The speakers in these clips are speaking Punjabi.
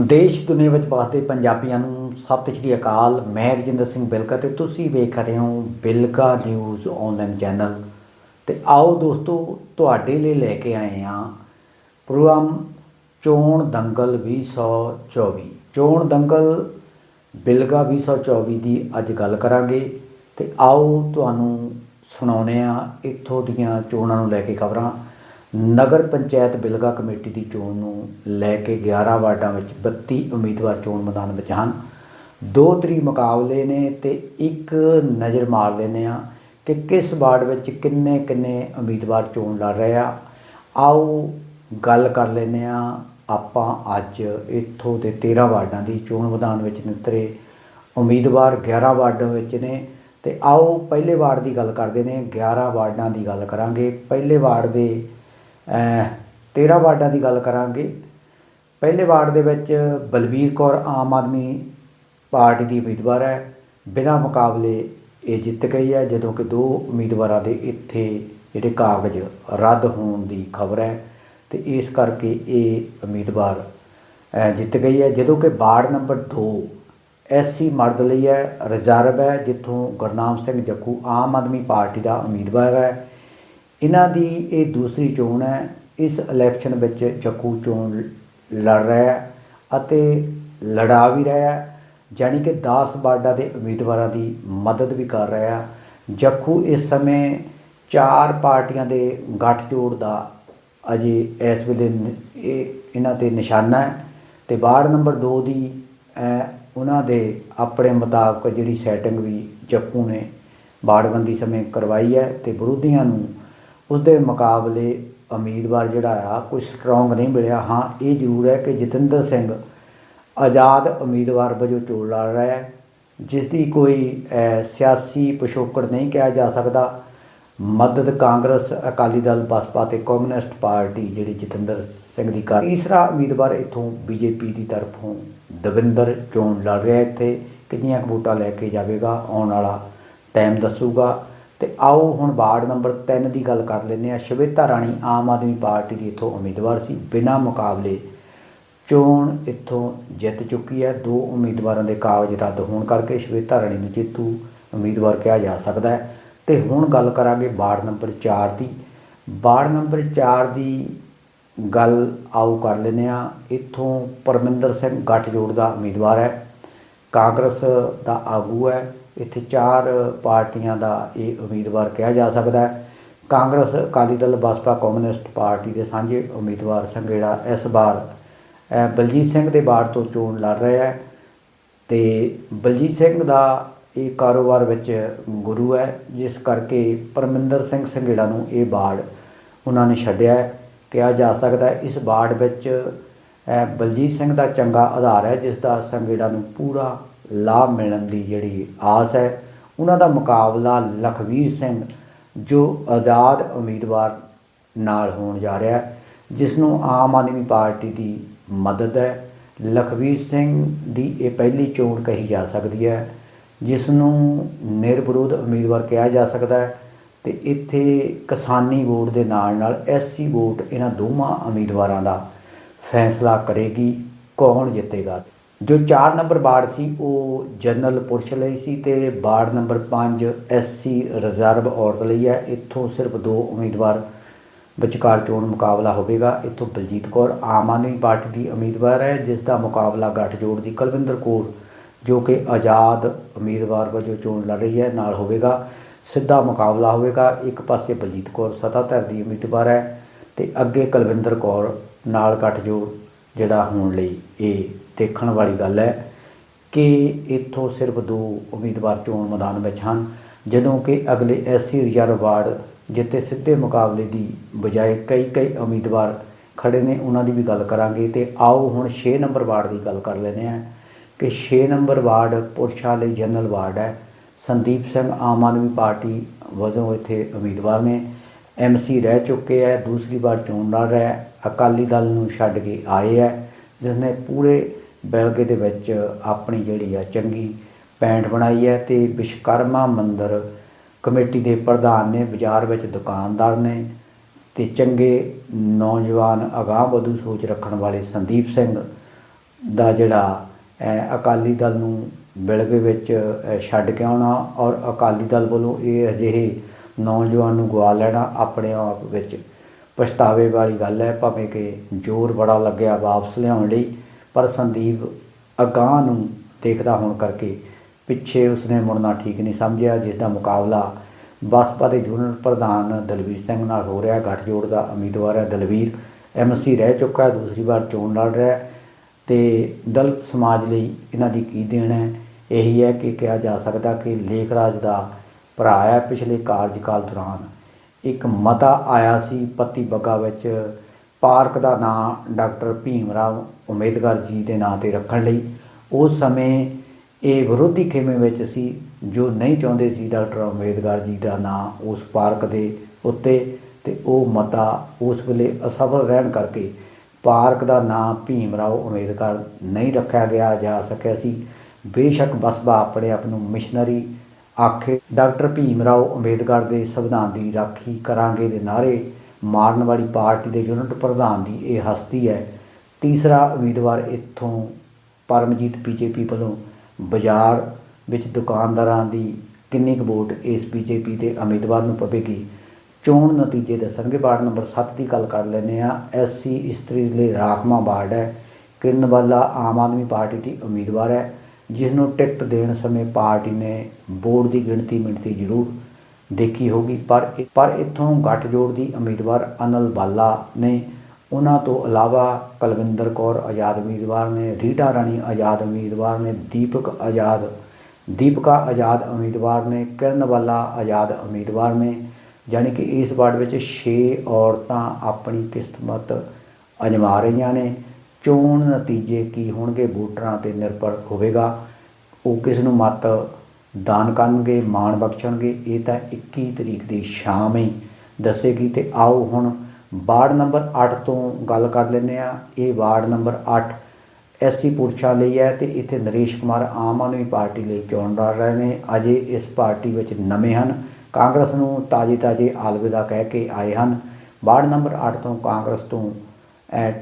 ਦੇਸ਼ ਦੁਨੀਆ ਵਿੱਚ ਵਸਦੇ ਪੰਜਾਬੀਆਂ ਨੂੰ ਸਤਿ ਸ਼੍ਰੀ ਅਕਾਲ। ਮੈਂ ਰਜਿੰਦਰ ਸਿੰਘ ਬਿਲਕਾ ਤੇ ਤੁਸੀਂ ਵੇਖ ਰਹੇ ਹੋ ਬਿਲਕਾ ਨਿਊਜ਼ ਆਨਲਾਈਨ ਚੈਨਲ। ਤੇ ਆਓ ਦੋਸਤੋ, ਤੁਹਾਡੇ ਲਈ ਲੈ ਕੇ ਆਏ ਹਾਂ ਪ੍ਰੋਗਰਾਮ ਚੋਣ ਦੰਗਲ 2024 ਚੋਣ ਦੰਗਲ ਬਿਲਗਾ 2024 ਦੀ ਅੱਜ ਗੱਲ ਕਰਾਂਗੇ ਤੇ ਆਓ ਤੁਹਾਨੂੰ ਸੁਣਾਉਂਦੇ ਆ ਇੱਥੋਂ ਦੀਆਂ ਚੋਣਾਂ ਨੂੰ ਲੈ ਕੇ ਖਬਰਾਂ। ਨਗਰ ਪੰਚਾਇਤ ਬਿਲਗਾ ਕਮੇਟੀ ਦੀ ਚੋਣ ਨੂੰ ਲੈ ਕੇ 11 ਵਾਰਡਾਂ ਵਿੱਚ 32 ਉਮੀਦਵਾਰ ਚੋਣ ਮੈਦਾਨ ਵਿੱਚ ਹਨ। ਦੋ ਤਰੀ ਮੁਕਾਬਲੇ ਨੇ ਤੇ ਇੱਕ ਨਜ਼ਰ ਮਾਰ ਲੈਂਦੇ ਆ ਕਿ ਕਿਸ ਵਾਰਡ ਵਿੱਚ ਕਿੰਨੇ ਕਿੰਨੇ ਉਮੀਦਵਾਰ ਚੋਣ ਲੜ ਰਹੇ ਆ। ਆਓ ਗੱਲ ਕਰ ਲੈਂਦੇ ਆ ਆਪਾਂ ਅੱਜ ਇੱਥੋਂ ਦੇ 13 ਵਾਰਡਾਂ ਦੀ ਚੋਣ ਮੈਦਾਨ ਵਿੱਚ ਨਿਤਰੇ ਉਮੀਦਵਾਰ 11 ਵਾਰਡਾਂ ਵਿੱਚ ਨੇ ਤੇ ਆਓ ਪਹਿਲੇ ਵਾਰਡ ਦੀ ਗੱਲ ਕਰਦੇ ਨੇ। 11 ਵਾਰਡਾਂ ਦੀ ਗੱਲ ਕਰਾਂਗੇ। ਪਹਿਲੇ ਵਾਰਡ ਦੇ 13 ਵਾਰਡਾਂ ਦੀ ਗੱਲ ਕਰਾਂਗੇ। ਪਹਿਲੇ ਵਾਰਡ ਦੇ ਵਿੱਚ ਬਲਬੀਰ ਕੌਰ ਆਮ ਆਦਮੀ ਪਾਰਟੀ ਦੀ ਉਮੀਦਵਾਰ ਹੈ। ਬਿਨਾਂ ਮੁਕਾਬਲੇ ਇਹ ਜਿੱਤ ਗਈ ਹੈ, ਜਦੋਂ ਕਿ ਦੋ ਉਮੀਦਵਾਰਾਂ ਦੇ ਇੱਥੇ ਜਿਹੜੇ ਕਾਗਜ਼ ਰੱਦ ਹੋਣ ਦੀ ਖਬਰ ਹੈ ਤੇ ਇਸ ਕਰਕੇ ਇਹ ਉਮੀਦਵਾਰ ਜਿੱਤ ਗਈ ਹੈ। ਜਦੋਂ ਕਿ ਵਾਰਡ ਨੰਬਰ 2 ਐਸਸੀ ਮਰਦ ਲਈ ਹੈ, ਰਿਜ਼ਰਵ ਹੈ, ਜਿੱਥੋਂ ਗੁਰਨਾਮ ਸਿੰਘ ਜੱਖੂ ਆਮ ਆਦਮੀ ਪਾਰਟੀ ਦਾ ਉਮੀਦਵਾਰ ਹੈ। ਇਹਨਾਂ ਦੀ ਇਹ ਦੂਸਰੀ ਚੋਣ ਹੈ ਇਸ ਇਲੈਕਸ਼ਨ ਵਿੱਚ ਜੱਕੂ ਚੋਣ ਲੜ ਰਿਹਾ ਹੈ ਅਤੇ ਲੜਾ ਵੀ ਰਿਹਾ ਹੈ ਜਾਣੀ ਕਿ 10 ਵਾਰਡਾਂ ਦੇ ਉਮੀਦਵਾਰਾਂ ਦੀ ਮਦਦ ਵੀ ਕਰ ਰਿਹਾ ਹੈ। ਜੱਖੂ ਇਸ ਸਮੇਂ ਚਾਰ ਪਾਰਟੀਆਂ ਦੇ ਗੱਠਜੋੜ ਦਾ ਅਜੇ ਇਸ ਵੇਲੇ ਨ- ਇਹ ਇਹਨਾਂ ਤੇ ਨਿਸ਼ਾਨਾ ਹੈ ਤੇ ਵਾਰਡ ਨੰਬਰ 2 ਦੀ ਅਹ, ਉਹਨਾਂ ਦੇ ਆਪਣੇ ਮੁਤਾਬਕ ਜਿਹੜੀ ਸੈਟਿੰਗ ਵੀ ਜੱਪੂ ਨੇ ਵਾਰਡਬੰਦੀ ਸਮੇਂ ਕਰਵਾਈ ਹੈ ਤੇ ਵਿਰੋਧੀਆਂ ਨੂੰ ਉਸਦੇ ਮੁਕਾਬਲੇ ਉਮੀਦਵਾਰ ਜਿਹੜਾ ਆ, ਕੋਈ ਸਟਰੋਂਗ ਨਹੀਂ ਮਿਲਿਆ। ਹਾਂ, ਇਹ ਜ਼ਰੂਰ ਹੈ ਕਿ ਜਤਿੰਦਰ ਸਿੰਘ ਆਜ਼ਾਦ ਉਮੀਦਵਾਰ ਵਜੋਂ ਚੋਣ ਲੜ ਰਿਹਾ ਹੈ ਜਿਸ ਦੀ ਕੋਈ ਸਿਆਸੀ ਪਿਛੋਕੜ ਨਹੀਂ ਕਿਹਾ ਜਾ ਸਕਦਾ। ਮਦਦ ਕਾਂਗਰਸ, ਅਕਾਲੀ ਦਲ, ਬਸਪਾ ਤੇ ਕਮਿਊਨਿਸਟ ਪਾਰਟੀ ਜਿਹੜੀ ਜਤਿੰਦਰ ਸਿੰਘ ਦੀ ਕਰ ਤੀਸਰਾ ਉਮੀਦਵਾਰ ਇੱਥੋਂ ਬੀਜੇਪੀ ਦੀ ਤਰਫੋਂ ਦਵਿੰਦਰ ਚੋਣ ਲੜ ਰਿਹਾ ਇੱਥੇ। ਕਿੰਨੀਆਂ ਕੁ ਵੋਟਾਂ ਲੈ ਕੇ ਜਾਵੇਗਾ, ਆਉਣ ਵਾਲਾ ਟਾਈਮ ਦੱਸੂਗਾ। ਤੇ ਆਓ ਹੁਣ ਵਾਰਡ ਨੰਬਰ 3 ਦੀ ਗੱਲ ਕਰ ਲੈਂਦੇ ਆ ਸ਼ਵੇਤਾ ਰਾਣੀ ਆਮ ਆਦਮੀ ਪਾਰਟੀ ਦੀ ਇੱਥੋਂ ਉਮੀਦਵਾਰ ਸੀ। ਬਿਨਾਂ ਮੁਕਾਬਲੇ ਚੋਣ ਇੱਥੋਂ ਜਿੱਤ ਚੁੱਕੀ ਹੈ। ਦੋ ਉਮੀਦਵਾਰਾਂ ਦੇ ਕਾਗਜ਼ ਰੱਦ ਹੋਣ ਕਰਕੇ ਸ਼ਵੇਤਾ ਰਾਣੀ ਨੂੰ ਜੇਤੂ ਉਮੀਦਵਾਰ ਕਿਹਾ ਜਾ ਸਕਦਾ ਹੈ। ਤੇ ਹੁਣ ਗੱਲ ਕਰਾਂਗੇ ਵਾਰਡ ਨੰਬਰ 4 ਦੀ। ਵਾਰਡ ਨੰਬਰ 4 ਦੀ ਗੱਲ ਆਓ ਕਰ ਲੈਂਦੇ ਆ ਇੱਥੋਂ ਪਰਮਿੰਦਰ ਸਿੰਘ ਗੱਠਜੋੜ ਦਾ ਉਮੀਦਵਾਰ ਹੈ। ਕਾਂਗਰਸ ਦਾ ਆਗੂ ਹੈ। ਇੱਥੇ ਚਾਰ ਪਾਰਟੀਆਂ ਦਾ ਇਹ ਉਮੀਦਵਾਰ ਕਿਹਾ ਜਾ ਸਕਦਾ ਹੈ। ਕਾਂਗਰਸ, ਅਕਾਲੀ ਦਲ, ਬਸਪਾ, ਕਮਿਊਨਿਸਟ ਪਾਰਟੀ ਦੇ ਸਾਂਝੇ ਉਮੀਦਵਾਰ ਸੰਘੇੜਾ ਇਸ ਵਾਰ ਬਲਜੀਤ ਸਿੰਘ ਦੇ ਬਾੜ ਤੋਂ ਚੋਣ ਲੜ ਰਿਹਾ ਹੈ ਤੇ ਬਲਜੀਤ ਸਿੰਘ ਦਾ ਇਹ ਕਾਰੋਬਾਰ ਵਿੱਚ ਗੁਰੂ ਹੈ, ਜਿਸ ਕਰਕੇ ਪਰਮਿੰਦਰ ਸਿੰਘ ਸੰਘੇੜਾ ਨੂੰ ਇਹ ਬਾੜ ਉਹਨਾਂ ਨੇ ਛੱਡਿਆ ਹੈ। ਕਿਹਾ ਜਾ ਸਕਦਾ ਇਸ ਬਾੜ ਵਿੱਚ ਬਲਜੀਤ ਸਿੰਘ ਦਾ ਚੰਗਾ ਆਧਾਰ ਹੈ, ਜਿਸ ਦਾ ਸੰਘੇੜਾ ਨੂੰ ਪੂਰਾ ਲਾਭ ਮਿਲਣ ਦੀ ਜਿਹੜੀ ਆਸ ਹੈ। ਉਹਨਾਂ ਦਾ ਮੁਕਾਬਲਾ ਲਖਵੀਰ ਸਿੰਘ, ਜੋ ਆਜ਼ਾਦ ਉਮੀਦਵਾਰ ਨਾਲ ਹੋਣ ਜਾ ਰਿਹਾ ਹੈ, ਜਿਸ ਨੂੰ ਆਮ ਆਦਮੀ ਪਾਰਟੀ ਦੀ ਮਦਦ ਹੈ। ਲਖਵੀਰ ਸਿੰਘ ਦੀ ਇਹ ਪਹਿਲੀ ਚੋਣ ਕਹੀ ਜਾ ਸਕਦੀ ਹੈ, ਜਿਸ ਨੂੰ ਨਿਰਵਿਰੋਧ ਉਮੀਦਵਾਰ ਕਿਹਾ ਜਾ ਸਕਦਾ ਹੈ ਤੇ ਇੱਥੇ ਕਿਸਾਨੀ ਵੋਟ ਦੇ ਨਾਲ ਨਾਲ ਐਸਸੀ ਵੋਟ ਇਹਨਾਂ ਦੋਵਾਂ ਉਮੀਦਵਾਰਾਂ ਦਾ ਫੈਸਲਾ ਕਰੇਗੀ, ਕੌਣ ਜਿੱਤੇਗਾ? ਜੋ 4 ਨੰਬਰ ਵਾਰਡ ਸੀ, ਉਹ ਜਨਰਲ ਪੁਰਸ਼ ਲਈ ਸੀ ਤੇ ਵਾਰਡ ਨੰਬਰ 5 ਐਸਸੀ ਰਿਜ਼ਰਵ ਔਰਤ ਲਈ ਹੈ। ਇੱਥੋਂ ਸਿਰਫ ਦੋ ਉਮੀਦਵਾਰ ਵਿਚਕਾਰ ਚੋਣ ਮੁਕਾਬਲਾ ਹੋਵੇਗਾ। ਇੱਥੋਂ ਬਲਜੀਤ ਕੌਰ ਆਮ ਆਦਮੀ ਪਾਰਟੀ ਦੀ ਉਮੀਦਵਾਰ ਹੈ, ਜਿਸ ਦਾ ਮੁਕਾਬਲਾ ਗੱਠਜੋੜ ਦੀ ਕੁਲਵਿੰਦਰ ਕੌਰ, ਜੋ ਕਿ ਆਜ਼ਾਦ ਉਮੀਦਵਾਰ ਵਜੋਂ ਚੋਣ ਲੜ ਰਹੀ ਹੈ, ਨਾਲ ਹੋਵੇਗਾ। ਸਿੱਧਾ ਮੁਕਾਬਲਾ ਹੋਵੇਗਾ। ਇੱਕ ਪਾਸੇ ਬਲਜੀਤ ਕੌਰ ਸਤਾਧਰ ਦੀ ਉਮੀਦਵਾਰ ਹੈ ਤੇ ਅੱਗੇ ਕੁਲਵਿੰਦਰ ਕੌਰ ਨਾਲ ਗੱਠਜੋੜ ਜਿਹੜਾ ਹੋਣ ਲਈ ਇਹ ਦੇਖਣ ਵਾਲੀ ਗੱਲ ਹੈ ਕਿ ਇੱਥੋਂ ਸਿਰਫ ਦੋ ਉਮੀਦਵਾਰ ਚੋਣ ਮੈਦਾਨ ਵਿੱਚ ਹਨ, ਜਦੋਂ ਕਿ ਅਗਲੇ ਐਸਸੀ ਰਿਜ਼ਰਵ ਵਾਰਡ ਜਿੱਤੇ ਸਿੱਧੇ ਮੁਕਾਬਲੇ ਦੀ ਬਜਾਏ ਕਈ ਕਈ ਉਮੀਦਵਾਰ ਖੜੇ ਨੇ, ਉਹਨਾਂ ਦੀ ਵੀ ਗੱਲ ਕਰਾਂਗੇ ਤੇ ਆਓ ਹੁਣ 6 ਨੰਬਰ ਵਾਰਡ ਦੀ ਗੱਲ ਕਰ ਲੈਂਦੇ ਹਾਂ ਕਿ 6 ਨੰਬਰ ਵਾਰਡ ਪੁਰਸ਼ਾਂ ਲਈ ਜਨਰਲ ਵਾਰਡ ਹੈ, ਸੰਦੀਪ ਸਿੰਘ ਆਮ ਆਦਮੀ ਪਾਰਟੀ ਵਜੋਂ ਇੱਥੇ ਉਮੀਦਵਾਰ ਨੇ ਐਮਸੀ ਰਹਿ ਚੁੱਕੇ ਹੈ, ਦੂਸਰੀ ਵਾਰ ਚੋਣ ਲੜ ਰਿਹਾ ਅਕਾਲੀ ਦਲ ਨੂੰ ਛੱਡ ਕੇ ਆਏ ਹੈ ਜਿਸ ਨੇ ਪੂਰੇ ਬੈਲਗੇ ਦੇ ਵਿੱਚ ਆਪਣੀ ਜਿਹੜੀ ਆ ਚੰਗੀ ਪੈਂਟ ਬਣਾਈ ਹੈ ਤੇ ਵਿਸ਼ਕਰਮਾ ਮੰਦਿਰ ਕਮੇਟੀ ਦੇ ਪ੍ਰਧਾਨ ਨੇ, ਬਾਜ਼ਾਰ ਵਿੱਚ ਦੁਕਾਨਦਾਰ ਨੇ ਤੇ ਚੰਗੇ ਨੌਜਵਾਨ ਅਗਾਂਹ ਵਧੂ ਸੋਚ ਰੱਖਣ ਵਾਲੇ ਸੰਦੀਪ ਸਿੰਘ ਦਾ ਜਿਹੜਾ ਅਕਾਲੀ ਦਲ ਨੂੰ ਬਿਲਗੇ ਵਿੱਚ ਛੱਡ ਕੇ ਆਉਣਾ ਔਰ ਅਕਾਲੀ ਦਲ ਵੱਲੋਂ ਇਹ ਅਜਿਹੇ ਨੌਜਵਾਨ ਨੂੰ ਗਵਾ ਲੈਣਾ ਆਪਣੇ ਆਪ ਵਿੱਚ ਪਛਤਾਵੇ ਵਾਲੀ ਗੱਲ ਹੈ, ਭਾਵੇਂ ਕਿ ਜ਼ੋਰ ਬੜਾ ਲੱਗਿਆ ਵਾਪਸ ਲਿਆਉਣ ਲਈ, ਪਰ ਸੰਦੀਪ ਅਗਾਂਹ ਨੂੰ ਦੇਖਦਾ ਹੋਣ ਕਰਕੇ ਪਿੱਛੇ ਉਸਨੇ ਮੁੜਨਾ ਠੀਕ ਨਹੀਂ ਸਮਝਿਆ ਜਿਸ ਦਾ ਮੁਕਾਬਲਾ ਬਸਪਾ ਦੇ ਜੂਨੀਅਰ ਪ੍ਰਧਾਨ ਦਲਵੀਰ ਸਿੰਘ ਨਾਲ ਹੋ ਰਿਹਾ, ਗੱਠਜੋੜ ਦਾ ਉਮੀਦਵਾਰ ਹੈ ਦਲਵੀਰ। ਐਮਸੀ ਰਹਿ ਚੁੱਕਾ ਹੈ, ਦੂਸਰੀ ਵਾਰ ਚੋਣ ਲੜ ਰਿਹਾ ਹੈ ਤੇ ਦਲਿਤ ਸਮਾਜ ਲਈ ਇਹਨਾਂ ਦੀ ਕੀ ਦੇਣ ਹੈ? ਇਹੀ ਹੈ ਕਿ ਕਿਹਾ ਜਾ ਸਕਦਾ ਕਿ ਲੇਖ ਰਾਜ ਦਾ ਭਰਾ ਹੈ ਪਿਛਲੇ ਕਾਰਜਕਾਲ ਦੌਰਾਨ। ਇੱਕ ਮਤਾ ਆਇਆ ਸੀ ਪੱਤੀ ਬੱਗਾ ਵਿੱਚ। ਪਾਰਕ ਦਾ ਨਾਂ ਡਾਕਟਰ ਭੀਮ ਰਾਵ ਉਮੇਦਗਰ ਜੀ ਦੇ ਨਾਂ ਤੇ ਰੱਖਣ ਲਈ। ਉਸ ਸਮੇਂ ਇਹ ਵਿਰੋਧੀ ਖੇਮੇ ਵਿੱਚ ਸੀ, ਜੋ ਨਹੀਂ ਚਾਹੁੰਦੇ ਸੀ ਡਾਕਟਰ ਅੰਬੇਦਕਰ ਜੀ ਦਾ ਨਾਂ ਉਸ ਪਾਰਕ ਦੇ ਉੱਤੇ ਤੇ ਉਹ ਮਤਾ ਉਸ ਵੇਲੇ ਅਸਫਲ ਰਹਿਣ ਕਰਕੇ ਪਾਰਕ ਦਾ ਨਾਂ ਭੀਮ ਰਾਓ ਅੰਬੇਦਕਰ ਨਹੀਂ ਰੱਖਿਆ ਗਿਆ ਜਾ ਸਕਿਆ ਸੀ। ਬੇਸ਼ੱਕ ਬਸਬਾ ਆਪਣੇ ਆਪ ਨੂੰ ਮਿਸ਼ਨਰੀ ਆਖੇ, ਡਾਕਟਰ ਭੀਮ ਰਾਓ ਅੰਬੇਦਕਰ ਦੇ ਸੰਵਿਧਾਨ ਦੀ ਰਾਖੀ ਕਰਾਂਗੇ ਦੇ ਨਾਰੇ ਮਾਰਨ ਵਾਲੀ ਪਾਰਟੀ ਦੇ ਯੂਨਿਟ ਪ੍ਰਧਾਨ ਦੀ ਇਹ ਹਸਤੀ ਹੈ। ਤੀਸਰਾ ਉਮੀਦਵਾਰ ਇੱਥੋਂ ਪਰਮਜੀਤ ਬੀਜੇਪੀ ਵੱਲੋਂ ਬਾਜ਼ਾਰ ਵਿੱਚ ਦੁਕਾਨਦਾਰਾਂ ਦੀ ਕਿੰਨੀ ਕੁ ਵੋਟ ਇਸ ਬੀਜੇਪੀ ਦੇ ਉਮੀਦਵਾਰ ਨੂੰ ਪਵੇਗੀ? ਚੋਣ ਨਤੀਜੇ ਦੱਸਣਗੇ। ਵਾਰਡ ਨੰਬਰ 7 ਦੀ ਗੱਲ ਕਰ ਲੈਂਦੇ ਆ ਐਸਸੀ ਇਸਤਰੀ ਲਈ ਰਾਖਮਾ ਵਾਰਡ ਹੈ। ਕਿਰਨ ਵਾਲਾ ਆਮ ਆਦਮੀ ਪਾਰਟੀ ਦੀ ਉਮੀਦਵਾਰ ਹੈ। ਜਿਸ ਨੂੰ ਟਿਕਟ ਦੇਣ ਸਮੇਂ ਪਾਰਟੀ ਨੇ ਵੋਟ ਦੀ ਗਿਣਤੀ ਮਿਣਤੀ ਜ਼ਰੂਰ ਦੇਖੀ ਹੋਗੀ ਪਰ ਪਰ ਇੱਥੋਂ ਗੱਠਜੋੜ ਦੀ ਉਮੀਦਵਾਰ ਅਨਲ ਬਾਲਾ ਨੇ ਉਹਨਾਂ ਤੋਂ ਇਲਾਵਾ ਕੁਲਵਿੰਦਰ ਕੌਰ ਆਜ਼ਾਦ ਉਮੀਦਵਾਰ ਨੇ, ਰੀਟਾ ਰਾਣੀ ਆਜ਼ਾਦ ਉਮੀਦਵਾਰ ਨੇ, ਦੀਪਕ ਆਜ਼ਾਦ, ਦੀਪਕਾ ਆਜ਼ਾਦ ਉਮੀਦਵਾਰ ਨੇ, ਕਿਰਨ ਬਾਲਾ ਆਜ਼ਾਦ ਉਮੀਦਵਾਰ ਨੇ ਯਾਨੀ ਕਿ ਇਸ ਵਾਰਡ ਵਿੱਚ 6 ਔਰਤਾਂ ਆਪਣੀ ਕਿਸਮਤ ਅਜਮਾ ਰਹੀਆਂ ਨੇ। ਚੋਣ ਨਤੀਜੇ ਕੀ ਹੋਣਗੇ, ਵੋਟਰਾਂ ਤੇ ਨਿਰਭਰ ਹੋਵੇਗਾ। ਉਹ ਕਿਸ ਨੂੰ ਮਤ ਦਾਨ ਕਰਨਗੇ, ਮਾਣ ਬਖਸ਼ਣਗੇ, ਇਹ ਤਾਂ 21 ਤਰੀਕ ਦੀ ਸ਼ਾਮ ਹੀ ਦੱਸੇਗੀ ਤੇ ਆਓ ਹੁਣ ਵਾਰਡ ਨੰਬਰ 8 ਤੋਂ ਗੱਲ ਕਰ ਲੈਂਦੇ ਆ ਇਹ ਵਾਰਡ ਨੰਬਰ 8 ਐਸਸੀ ਪੁਰਸ਼ਾਂ ਲਈ ਹੈ ਤੇ ਇੱਥੇ ਨਰੇਸ਼ ਕੁਮਾਰ ਆਮ ਆਦਮੀ ਪਾਰਟੀ ਲਈ ਚੋਣ ਲੜ ਰਹੇ ਨੇ। ਅਜੇ ਇਸ ਪਾਰਟੀ ਵਿੱਚ ਨਵੇਂ ਹਨ। ਕਾਂਗਰਸ ਨੂੰ ਤਾਜੀ ਤਾਜੀ ਆਲਵਿਦਾ ਕਹਿ ਕੇ ਆਏ ਹਨ। ਵਾਰਡ ਨੰਬਰ 8 ਤੋਂ ਕਾਂਗਰਸ ਤੋਂ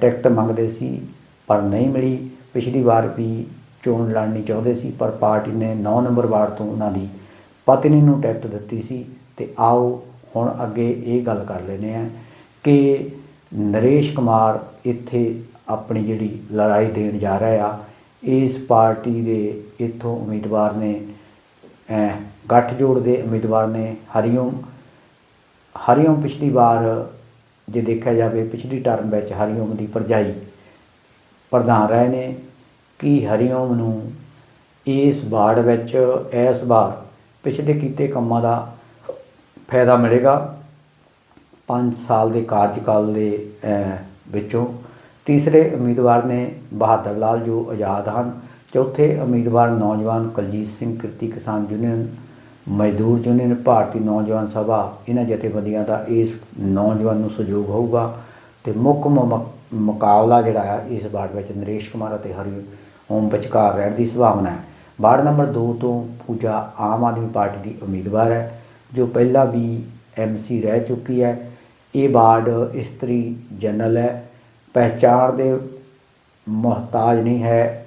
ਟਿਕਟ ਮੰਗਦੇ ਸੀ ਪਰ ਨਹੀਂ ਮਿਲੀ। ਪਿਛਲੀ ਵਾਰ ਵੀ ਚੋਣ ਲੜਨੀ ਚਾਹੁੰਦੇ ਸੀ ਪਰ ਪਾਰਟੀ ਨੇ 9 ਨੰਬਰ ਵਾਰਡ ਤੋਂ ਉਹਨਾਂ ਦੀ ਪਤਨੀ ਨੂੰ ਟਿਕਟ ਦਿੱਤੀ ਸੀ। ਤੇ ਆਓ ਹੁਣ ਅੱਗੇ ਇਹ ਗੱਲ ਕਰ ਲੈਨੇ ਆ ਕਿ ਨਰੇਸ਼ ਕੁਮਾਰ ਇੱਥੇ ਆਪਣੀ ਜਿਹੜੀ ਲੜਾਈ ਦੇਣ ਜਾ ਰਿਹਾ ਆ ਇਸ ਪਾਰਟੀ ਦੇ ਇੱਥੋਂ ਉਮੀਦਵਾਰ ਨੇ ਅਹ, ਗੱਠਜੋੜ ਦੇ ਉਮੀਦਵਾਰ ਨੇ ਹਰੀਓਮ। ਹਰੀਓਮ ਪਿਛਲੀ ਵਾਰ ਜੇ ਦੇਖਿਆ ਜਾਵੇ ਪਿਛਲੀ ਟਰਮ ਵਿੱਚ ਹਰੀਓਮ ਦੀ ਪਰਜਾਈ ਪ੍ਰਧਾਨ ਰਹੇ ਨੇ, ਕਿ ਹਰੀਓਮ ਨੂੰ ਇਸ ਵਾਰਡ ਵਿੱਚ, ਇਸ ਵਾਰ ਪਿਛਲੇ ਕੀਤੇ ਕੰਮਾਂ ਦਾ ਫਾਇਦਾ ਮਿਲੇਗਾ? 5 ਸਾਲ ਦੇ ਕਾਰਜਕਾਲ ਦੇ ਵਿੱਚੋਂ ਤੀਸਰੇ ਉਮੀਦਵਾਰ ਨੇ ਬਹਾਦਰ ਲਾਲ ਜੋ ਆਜ਼ਾਦ ਹਨ, ਚੌਥੇ ਉਮੀਦਵਾਰ ਨੌਜਵਾਨ ਕੁਲਜੀਤ ਸਿੰਘ ਕਿਰਤੀ ਕਿਸਾਨ ਯੂਨੀਅਨ ਮਜ਼ਦੂਰ ਯੂਨੀਅਨ ਭਾਰਤੀ ਨੌਜਵਾਨ ਸਭਾ, ਇਹਨਾਂ ਜਥੇਬੰਦੀਆਂ ਦਾ ਇਸ ਨੌਜਵਾਨ ਨੂੰ ਸਹਿਯੋਗ ਹੋਊਗਾ ਤੇ ਮੁੱਖ ਮੁਕਾਬਲਾ ਜਿਹੜਾ ਹੈ ਇਸ ਵਾਰਡ ਵਿੱਚ ਨਰੇਸ਼ ਕੁਮਾਰ ਅਤੇ ਹਰੀ ਓਮ ਵਿਚਕਾਰ ਰਹਿਣ ਦੀ ਸੰਭਾਵਨਾ ਹੈ। ਵਾਰਡ ਨੰਬਰ 2 ਤੋਂ ਪੂਜਾ ਆਮ ਆਦਮੀ ਪਾਰਟੀ ਦੀ ਉਮੀਦਵਾਰ ਹੈ, ਜੋ ਪਹਿਲਾਂ ਵੀ ਐਮਸੀ ਰਹਿ ਚੁੱਕੀ ਹੈ। ਇਹ ਵਾਰਡ ਇਸਤਰੀ ਜਨਰਲ ਹੈ। ਪਹਿਚਾਣ ਦੇ ਮੁਹਤਾਜ ਨਹੀਂ ਹੈ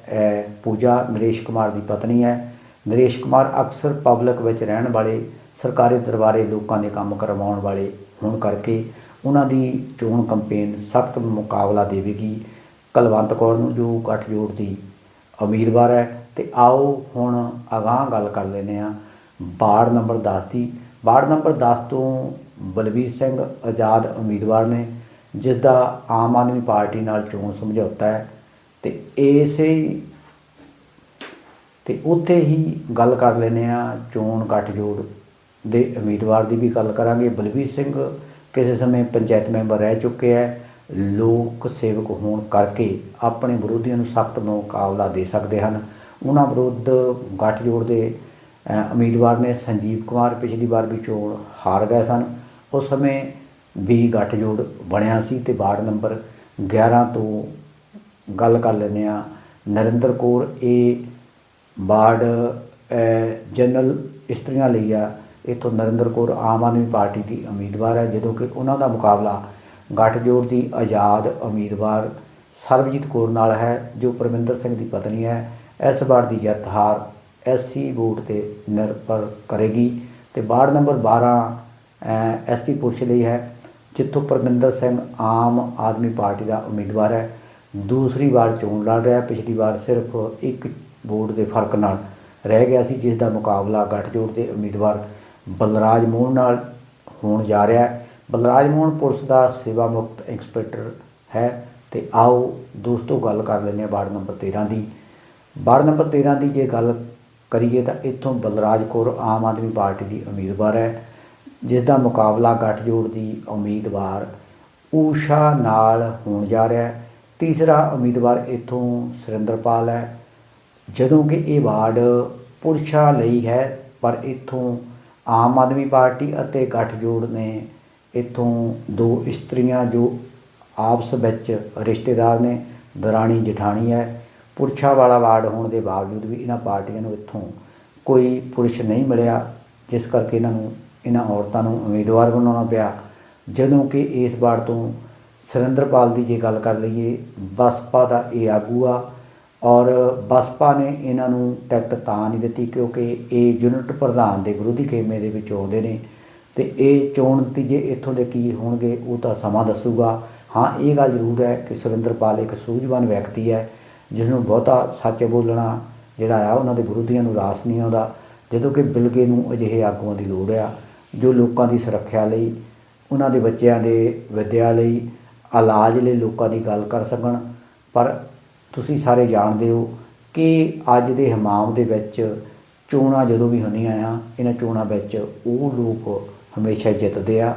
ਪੂਜਾ ਨਰੇਸ਼ ਕੁਮਾਰ ਦੀ ਪਤਨੀ ਹੈ। ਨਰੇਸ਼ ਕੁਮਾਰ ਅਕਸਰ ਪਬਲਿਕ ਵਿੱਚ ਰਹਿਣ ਵਾਲੇ, ਸਰਕਾਰੀ ਦਰਬਾਰੇ ਲੋਕਾਂ ਦੇ ਕੰਮ ਕਰਵਾਉਣ ਵਾਲੇ ਹੋਣ ਕਰਕੇ ਉਹਨਾਂ ਦੀ ਚੋਣ ਕੰਪੇਨ ਸਖਤ ਮੁਕਾਬਲਾ ਦੇਵੇਗੀ। ਕਲਵੰਤ ਕੌਰ ਨੂੰ ਜੋ ਗੱਠਜੋੜ ਦੀ ਉਮੀਦਵਾਰ ਹੈ ਤੇ ਆਓ ਹੁਣ ਅਗਾਂਹ ਗੱਲ ਕਰ ਲੈਨੇ ਆ ਵਾਰਡ ਨੰਬਰ 10 ਦੀ, ਵਾਰਡ ਨੰਬਰ 10 ਤੋਂ ਬਲਬੀਰ ਸਿੰਘ ਆਜ਼ਾਦ ਉਮੀਦਵਾਰ ਨੇ ਜਿਸ ਦਾ ਆਮ ਆਦਮੀ ਪਾਰਟੀ ਨਾਲ ਚੋਣ ਸਮਝੌਤਾ ਹੈ ਤੇ ਇਸੇ ਤੇ ਉੱਥੇ ਹੀ ਗੱਲ ਕਰ ਲੈਨੇ ਆ ਚੋਣ ਗੱਠਜੋੜ ਦੇ ਉਮੀਦਵਾਰ ਦੀ ਵੀ ਗੱਲ ਕਰਾਂਗੇ। ਬਲਬੀਰ ਸਿੰਘ ਕਿਸੇ ਸਮੇਂ ਪੰਚਾਇਤ ਮੈਂਬਰ ਰਹਿ ਚੁੱਕੇ ਹੈ। ਲੋਕ ਸੇਵਕ ਹੋਣ ਕਰਕੇ ਆਪਣੇ ਵਿਰੋਧੀਆਂ ਨੂੰ ਸਖਤ ਮੁਕਾਬਲਾ ਦੇ ਸਕਦੇ ਹਨ। ਉਹਨਾਂ ਵਿਰੁੱਧ ਗੱਠਜੋੜ ਦੇ ਉਮੀਦਵਾਰ ਨੇ ਸੰਜੀਵ ਕੁਮਾਰ ਪਿਛਲੀ ਵਾਰ ਵੀ ਚੋਣ ਹਾਰ ਗਏ ਸਨ। ਉਸ ਸਮੇਂ ਵੀ ਗੱਠਜੋੜ ਬਣਿਆ ਸੀ ਤੇ ਵਾਰਡ ਨੰਬਰ 11 ਤੋਂ ਗੱਲ ਕਰ ਲੈਂਦੇ ਆ ਨਰਿੰਦਰ ਕੌਰ, ਇਹ ਵਾਰਡ ਜਨਰਲ ਇਸਤਰੀਆਂ ਲਈ ਆ। ਇੱਥੋਂ ਨਰਿੰਦਰ ਕੌਰ ਆਮ ਆਦਮੀ ਪਾਰਟੀ ਦੀ ਉਮੀਦਵਾਰ ਹੈ, ਜਦੋਂ ਕਿ ਉਹਨਾਂ ਦਾ ਮੁਕਾਬਲਾ ਗੱਠਜੋੜ ਦੀ ਆਜ਼ਾਦ ਉਮੀਦਵਾਰ ਸਰਬਜੀਤ ਕੌਰ ਨਾਲ ਹੈ, ਜੋ ਪਰਮਿੰਦਰ ਸਿੰਘ ਦੀ ਪਤਨੀ ਹੈ। ਇਸ ਵਾਰ ਦੀ ਜਿੱਤ ਹਾਰ ਐਸਸੀ ਵੋਟ ਤੇ ਨਿਰਭਰ ਕਰੇਗੀ। ਤੇ ਵਾਰਡ ਨੰਬਰ 12 ਐਸਸੀ ਪੁਰਸ਼ ਲਈ ਹੈ, ਜਿੱਥੋਂ ਪਰਮਿੰਦਰ ਸਿੰਘ ਆਮ ਆਦਮੀ ਪਾਰਟੀ ਦਾ ਉਮੀਦਵਾਰ ਹੈ। ਦੂਸਰੀ ਵਾਰ ਚੋਣ ਲੜ ਰਿਹਾ ਪਿਛਲੀ ਵਾਰ ਸਿਰਫ ਇੱਕ ਵੋਟ ਦੇ ਫ਼ਰਕ ਨਾਲ ਰਹਿ ਗਿਆ ਸੀ, ਜਿਸ ਦਾ ਮੁਕਾਬਲਾ ਗੱਠਜੋੜ ਦੇ ਉਮੀਦਵਾਰ ਬਲਰਾਜ ਮੋਹਨ ਨਾਲ ਹੋਣ ਜਾ ਰਿਹਾ ਹੈ। ਬਲਰਾਜ ਮੋਹਨ ਪੁਲਿਸ ਦਾ ਸੇਵਾ ਮੁਕਤ ਇੰਸਪੈਕਟਰ ਹੈ ਤੇ ਆਓ ਦੋਸਤੋ ਗੱਲ ਕਰ ਲੈਂਦੇ ਹਾਂ ਵਾਰਡ ਨੰਬਰ 13 ਦੀ। ਵਾਰਡ ਨੰਬਰ 13 ਦੀ ਜੇ ਗੱਲ ਕਰੀਏ ਤਾਂ ਇੱਥੋਂ ਬਲਰਾਜ ਕੌਰ ਆਮ ਆਦਮੀ ਪਾਰਟੀ ਦੀ ਉਮੀਦਵਾਰ ਹੈ, ਜਿਸ ਦਾ ਮੁਕਾਬਲਾ ਗੱਠਜੋੜ ਦੀ ਉਮੀਦਵਾਰ ਊਸ਼ਾ ਨਾਲ ਹੋਣ ਜਾ ਰਿਹਾ ਹੈ। ਤੀਸਰਾ ਉਮੀਦਵਾਰ ਇੱਥੋਂ ਸੁਰਿੰਦਰਪਾਲ ਹੈ ਜਦੋਂ ਕਿ ਇਹ ਵਾਰਡ ਪੁਰਸ਼ਾਂ ਲਈ ਹੈ, ਪਰ ਇੱਥੋਂ ਆਮ ਆਦਮੀ ਪਾਰਟੀ ਅਤੇ ਗੱਠਜੋੜ ਨੇ ਇੱਥੋਂ ਦੋ ਇਸਤਰੀਆਂ ਜੋ ਆਪਸ ਵਿੱਚ ਰਿਸ਼ਤੇਦਾਰ ਨੇ, ਦਰਾਣੀ ਜਠਾਣੀ ਹੈ, ਪੁਰਸ਼ਾਂ ਵਾਲਾ ਵਾਰਡ ਹੋਣ ਦੇ ਬਾਵਜੂਦ ਵੀ ਇਹਨਾਂ ਪਾਰਟੀਆਂ ਨੂੰ ਇੱਥੋਂ ਕੋਈ ਪੁਰਸ਼ ਨਹੀਂ ਮਿਲਿਆ, ਜਿਸ ਕਰਕੇ ਇਹਨਾਂ ਨੂੰ, ਇਹਨਾਂ ਔਰਤਾਂ ਨੂੰ ਉਮੀਦਵਾਰ ਬਣਾਉਣਾ ਪਿਆ। ਜਦੋਂ ਕਿ ਇਸ ਵਾਰਡ ਤੋਂ ਸੁਰਿੰਦਰਪਾਲ ਦੀ ਜੇ ਗੱਲ ਕਰ ਲਈਏ, ਬਸਪਾ ਦਾ ਇਹ ਆਗੂ ਆ ਔਰ ਬਸਪਾ ਨੇ ਇਹਨਾਂ ਨੂੰ ਟਿਕਟ ਤਾਂ ਨਹੀਂ ਦਿੱਤੀ ਕਿਉਂਕਿ ਇਹ ਯੂਨਿਟ ਪ੍ਰਧਾਨ ਦੇ ਵਿਰੋਧੀ ਖੇਮੇ ਦੇ ਵਿੱਚ ਆਉਂਦੇ ਨੇ ਤੇ ਇਹ ਚੋਣ ਨਤੀਜੇ ਇੱਥੋਂ ਦੇ ਕੀ ਹੋਣਗੇ ਉਹ ਤਾਂ ਸਮਾਂ ਦੱਸੂਗਾ। ਹਾਂ, ਇਹ ਗੱਲ ਜ਼ਰੂਰ ਹੈ ਕਿ ਸੁਰਿੰਦਰਪਾਲ ਇੱਕ ਸੂਝਵਾਨ ਵਿਅਕਤੀ ਹੈ ਜਿਸ ਨੂੰ ਬਹੁਤਾ ਸੱਚ ਬੋਲਣਾ ਜਿਹੜਾ ਆ, ਉਹਨਾਂ ਦੇ ਵਿਰੋਧੀਆਂ ਨੂੰ ਰਾਸ ਨਹੀਂ ਆਉਂਦਾ। ਜਦੋਂ ਕਿ ਬਿਲਗੇ ਨੂੰ ਅਜਿਹੇ ਆਗੂਆਂ ਦੀ ਲੋੜ ਆ, ਜੋ ਲੋਕਾਂ ਦੀ ਸੁਰੱਖਿਆ ਲਈ, ਉਹਨਾਂ ਦੇ ਬੱਚਿਆਂ ਦੇ ਵਿੱਦਿਆ ਲਈ, ਇਲਾਜ ਲਈ ਲੋਕਾਂ ਦੀ ਗੱਲ ਕਰ ਸਕਣ। ਪਰ ਤੁਸੀਂ ਸਾਰੇ ਜਾਣਦੇ ਹੋ ਕਿ ਅੱਜ ਦੇ ਹਮਾਮ ਦੇ ਵਿੱਚ ਚੋਣਾਂ ਜਦੋਂ ਵੀ ਹੁੰਦੀਆਂ ਆ, ਇਹਨਾਂ ਚੋਣਾਂ ਵਿੱਚ ਉਹ ਲੋਕ ਹਮੇਸ਼ਾ ਜਿੱਤਦੇ ਆ,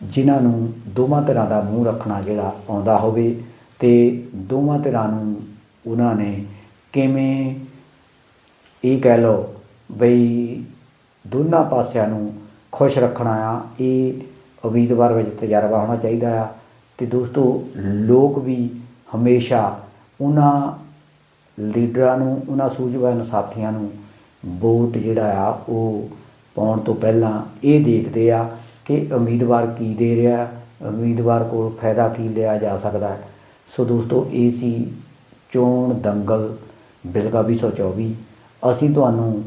ਜਿਨ੍ਹਾਂ ਨੂੰ ਦੋਵਾਂ ਤਰ੍ਹਾਂ ਦਾ ਮੂੰਹ ਰੱਖਣਾ ਜਿਹੜਾ ਆਉਂਦਾ ਹੋਵੇ ਤੇ ਦੋਵਾਂ ਤਰ੍ਹਾਂ ਨੂੰ ਉਹਨਾਂ ਨੇ ਕਿਵੇਂ ਇਹ ਕਹਿ ਲਓ ਬਈ ਦੋਨਾਂ ਪਾਸਿਆਂ ਨੂੰ ਖੁਸ਼ ਰੱਖਣਾ ਆ, ਇਹ ਉਮੀਦਵਾਰ ਵਿੱਚ ਤਜਰਬਾ ਹੋਣਾ ਚਾਹੀਦਾ ਆ ਤੇ ਦੋਸਤੋ ਲੋਕ ਵੀ ਹਮੇਸ਼ਾ ਉਹਨਾਂ ਲੀਡਰਾਂ ਨੂੰ, ਉਹਨਾਂ ਸੂਝਵਾਨ ਸਾਥੀਆਂ ਨੂੰ ਵੋਟ ਜਿਹੜਾ ਆ ਉਹ ਪਾਉਣ ਤੋਂ ਪਹਿਲਾਂ ਇਹ ਦੇਖਦੇ ਆ ਕਿ ਉਮੀਦਵਾਰ ਕੀ ਦੇ ਰਿਹਾ, ਉਮੀਦਵਾਰ ਕੋਲ ਫਾਇਦਾ ਕੀ ਲਿਆ ਜਾ ਸਕਦਾ। ਹੈ ਸੋ ਦੋਸਤੋ, ਇਹ ਸੀ ਚੋਣ ਦੰਗਲ ਬਿਲਗਾ 2024 ਅਸੀਂ ਤੁਹਾਨੂੰ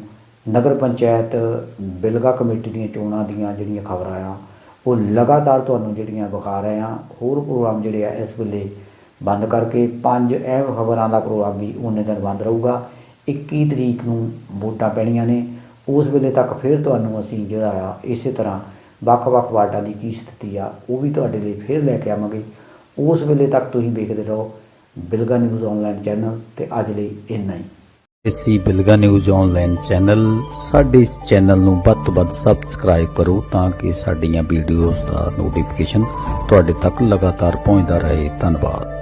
ਨਗਰ ਪੰਚਾਇਤ ਬਿਲਗਾ ਕਮੇਟੀ ਦੀਆਂ ਚੋਣਾਂ ਦੀਆਂ ਜਿਹੜੀਆਂ ਖਬਰਾਂ ਆ, ਉਹ ਲਗਾਤਾਰ ਤੁਹਾਨੂੰ ਜਿਹੜੀਆਂ ਵਿਖਾ ਰਹੇ ਆ ਹੋਰ ਪ੍ਰੋਗਰਾਮ ਜਿਹੜੇ ਆ ਇਸ ਵੇਲੇ ਬੰਦ ਕਰਕੇ ਪੰਜ ਅਹਿਮ ਖਬਰਾਂ ਦਾ ਪ੍ਰੋਗਰਾਮ ਵੀ ਉਹਨੇ ਦਿਨ ਬੰਦ ਰਹੂਗਾ। 21 ਤਰੀਕ ਨੂੰ ਵੋਟਾਂ ਪੈਣੀਆਂ ਨੇ। ਉਸ ਵੇਲੇ ਤੱਕ ਫਿਰ ਤੁਹਾਨੂੰ ਅਸੀਂ ਜਿਹੜਾ ਆ, ਇਸੇ ਤਰ੍ਹਾਂ ਵੱਖ-ਵੱਖ ਵਾਰਡਾਂ ਦੀ ਕੀ ਸਥਿਤੀ ਆ, ਉਹ ਵੀ ਤੁਹਾਡੇ ਲਈ ਫਿਰ ਲੈ ਕੇ ਆਵਾਂਗੇ। ਉਸ ਵੇਲੇ ਤੱਕ ਤੁਸੀਂ ਵੇਖਦੇ ਰਹੋ ਬਿਲਗਾ ਨਿਊਜ਼ ਆਨਲਾਈਨ ਚੈਨਲ ਤੇ ਅੱਜ ਲਈ ਇੰਨਾ ਹੀ। ਅਸੀਂ ਬਿਲਗਾ ਨਿਊਜ਼ ਆਨਲਾਈਨ ਚੈਨਲ ਸਾਡੇ ਇਸ ਚੈਨਲ ਨੂੰ ਵੱਧ ਤੋਂ ਵੱਧ ਸਬਸਕ੍ਰਾਈਬ ਕਰੋ ਤਾਂ ਕਿ ਸਾਡੀਆਂ ਵੀਡੀਓਜ਼ ਦਾ ਨੋਟੀਫਿਕੇਸ਼ਨ ਤੁਹਾਡੇ ਤੱਕ ਲਗਾਤਾਰ ਪਹੁੰਚਦਾ ਰਹੇ। ਧੰਨਵਾਦ।